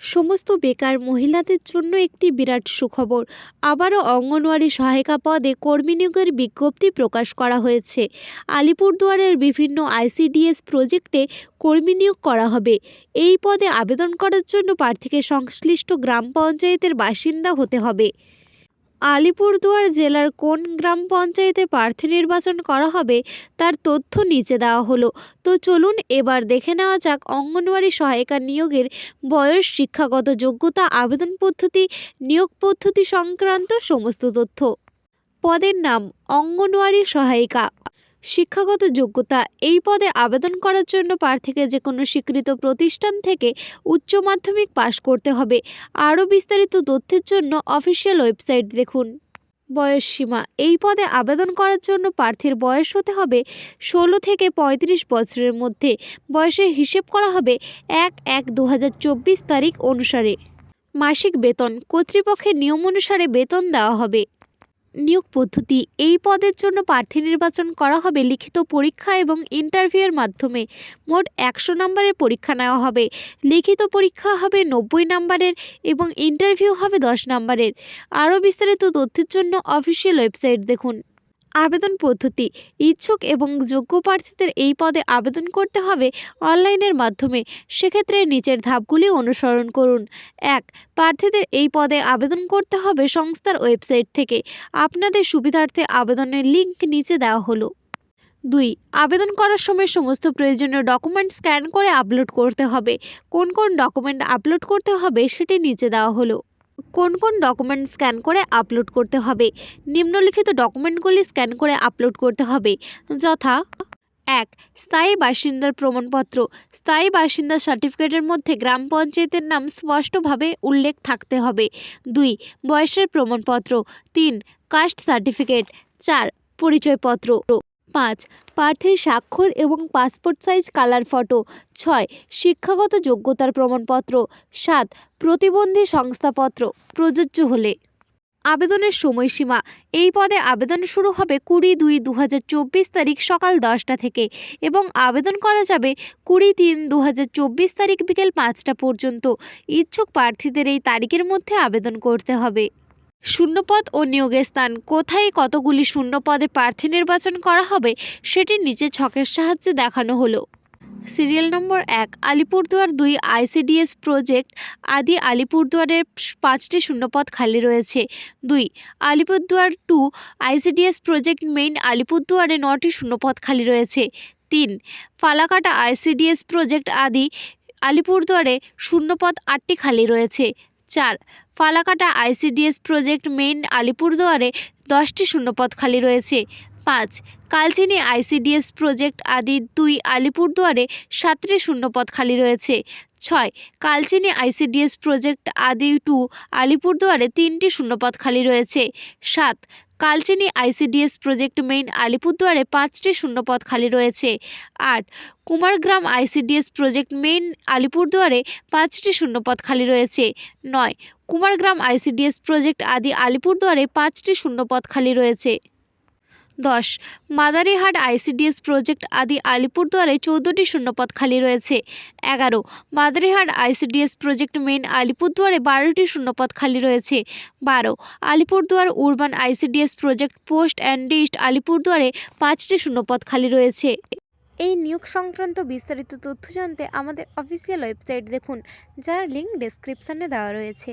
সমস্ত বেকার মহিলাদের জন্য একটি বিরাট সুখবর। আবারও অঙ্গনওয়াড়ি সহায়িকা পদে কর্মী নিয়োগের বিজ্ঞপ্তি প্রকাশ করা হয়েছে। আলিপুরদুয়ারের বিভিন্ন আইসিডিএস প্রজেক্টে কর্মী নিয়োগ করা হবে। এই পদে আবেদন করার জন্য প্রার্থীকে সংশ্লিষ্ট গ্রাম পঞ্চায়েতের বাসিন্দা হতে হবে। আলিপুরদুয়ার জেলার কোন গ্রাম পঞ্চায়েতে প্রার্থী নির্বাচন করা হবে তার তথ্য নিচে দেওয়া হলো। তো চলুন এবার দেখে নেওয়া যাক অঙ্গনওয়াড়ি সহায়িকা নিয়োগের বয়স, শিক্ষাগত যোগ্যতা, আবেদন পদ্ধতি, নিয়োগ পদ্ধতি সংক্রান্ত সমস্ত তথ্য। পদের নাম, অঙ্গনওয়াড়ি সহায়িকা। শিক্ষাগত যোগ্যতা এই পদে আবেদন করার জন্য প্রার্থীকে যে কোনো স্বীকৃত প্রতিষ্ঠান থেকে উচ্চ মাধ্যমিক পাশ করতে হবে। আরও বিস্তারিত তথ্যের জন্য অফিসিয়াল ওয়েবসাইট দেখুন। বয়স সীমা, এই পদে আবেদন করার জন্য প্রার্থীর বয়স হতে হবে ষোলো থেকে পঁয়ত্রিশ বছরের মধ্যে। বয়সের হিসেব করা হবে এক এক দু তারিখ অনুসারে। মাসিক বেতন, কর্তৃপক্ষের নিয়ম অনুসারে বেতন দেওয়া হবে। নিয়োগ পদ্ধতি। এই পদের জন্য প্রার্থী নির্বাচন করা হবে লিখিত পরীক্ষা এবং ইন্টারভিউয়ের মাধ্যমে। মোট একশো নম্বরের পরীক্ষা নেওয়া হবে। লিখিত পরীক্ষা হবে নব্বই নম্বরের এবং ইন্টারভিউ হবে দশ নম্বরের। আরও বিস্তারিত তথ্যের জন্য অফিসিয়াল ওয়েবসাইট দেখুন। আবেদন পদ্ধতি। ইচ্ছুক এবং যোগ্য প্রার্থীদের এই পদে আবেদন করতে হবে অনলাইনের মাধ্যমে। সেক্ষেত্রে নিচের ধাপগুলি অনুসরণ করুন। এক, প্রার্থীদের এই পদে আবেদন করতে হবে সংস্থার ওয়েবসাইট থেকে। আপনাদের সুবিধার্থে আবেদনের লিঙ্ক নিচে দেওয়া হলো। দুই, আবেদন করার সময় সমস্ত প্রয়োজনীয় ডকুমেন্ট স্ক্যান করে আপলোড করতে হবে। কোন কোন ডকুমেন্ট আপলোড করতে হবে সেটি নিচে দেওয়া হলো। কোন কোন ডকুমেন্ট স্ক্যান করে আপলোড করতে হবে? নিম্নলিখিত ডকুমেন্টগুলি স্ক্যান করে আপলোড করতে হবে। যথা এক, স্থায়ী বাসিন্দার প্রমাণপত্র। স্থায়ী বাসিন্দা সার্টিফিকেটের মধ্যে গ্রাম পঞ্চায়েতের নাম স্পষ্টভাবে উল্লেখ থাকতে হবে। দুই, বয়সের প্রমাণপত্র। তিন কাস্ট সার্টিফিকেট চার, পরিচয়পত্র। পাঁচ প্রার্থীর স্বাক্ষর এবং পাসপোর্ট সাইজ কালার ফটো ছয়, শিক্ষাগত যোগ্যতার প্রমাণপত্র। সাত, প্রতিবন্ধী সংস্থাপত্র, প্রযোজ্য হলে। আবেদনের সময়সীমা। এই পদে আবেদন শুরু হবে কুড়ি দুই দু তারিখ সকাল দশটা থেকে এবং আবেদন করা যাবে কুড়ি তিন দু তারিখ বিকেল পাঁচটা পর্যন্ত। ইচ্ছুক প্রার্থীদের এই তারিখের মধ্যে আবেদন করতে হবে। শূন্যপদ ও নিয়োগের স্থান। কোথায় কতগুলি শূন্যপদে প্রার্থী নির্বাচন করা হবে, সেটি নিচে ছকের সাহায্যে দেখানো হলো। সিরিয়াল নম্বর এক, আলিপুরদুয়ার দুই আইসিডিএস প্রজেক্ট, আদি আলিপুরদুয়ারের পাঁচটি শূন্যপদ খালি রয়েছে। দুই, Alipurduar to ICDS project main আলিপুরদুয়ারে নটি শূন্যপদ খালি রয়েছে। তিন, ফালাকাটা আইসিডিএস প্রজেক্ট আদি আলিপুরদুয়ারে শূন্যপদ আটটি খালি রয়েছে। চার। ফালাকাটা আইসিডিএস প্রজেক্ট মেইন আলিপুরদুয়ারে দশটি শূন্যপদ খালি রয়েছে। পাঁচ। কালচিনি আইসিডিএস প্রজেক্ট আদি দুই আলিপুরদুয়ারে সাতটি শূন্যপদ খালি রয়েছে। ছয়। কালচিনি আইসিডিএস প্রজেক্ট আদি টু আলিপুরদুয়ারে তিনটি শূন্যপদ খালি রয়েছে। সাত। কালচিনি আইসিডিএস প্রজেক্ট মেইন আলিপুরদুয়ারে পাঁচটি শূন্যপদ খালি রয়েছে। আট, কুমারগ্রাম আইসিডিএস প্রজেক্ট মেইন আলিপুরদুয়ারে পাঁচটি শূন্যপদ খালি রয়েছে। নয়, কুমারগ্রাম আইসিডিএস প্রজেক্ট আদি আলিপুরদুয়ারে পাঁচটি শূন্যপদ খালি রয়েছে। দশ। মাদারিহাট আইসিডিএস প্রজেক্ট আদি আলিপুরদুয়ারে চৌদ্দটি শূন্যপদ খালি রয়েছে। এগারো। মাদারিহাট আইসিডিএস প্রজেক্ট মেইন আলিপুরদুয়ারে বারোটি শূন্যপদ খালি রয়েছে। বারো। Alipurduar urban ICDS project post and dist আলিপুরদুয়ারে পাঁচটি শূন্যপদ খালি রয়েছে। এই নিয়োগ সংক্রান্ত বিস্তারিত তথ্য জানতে আমাদের অফিসিয়াল ওয়েবসাইট দেখুন, যার লিঙ্ক ডেসক্রিপশানে দেওয়া রয়েছে।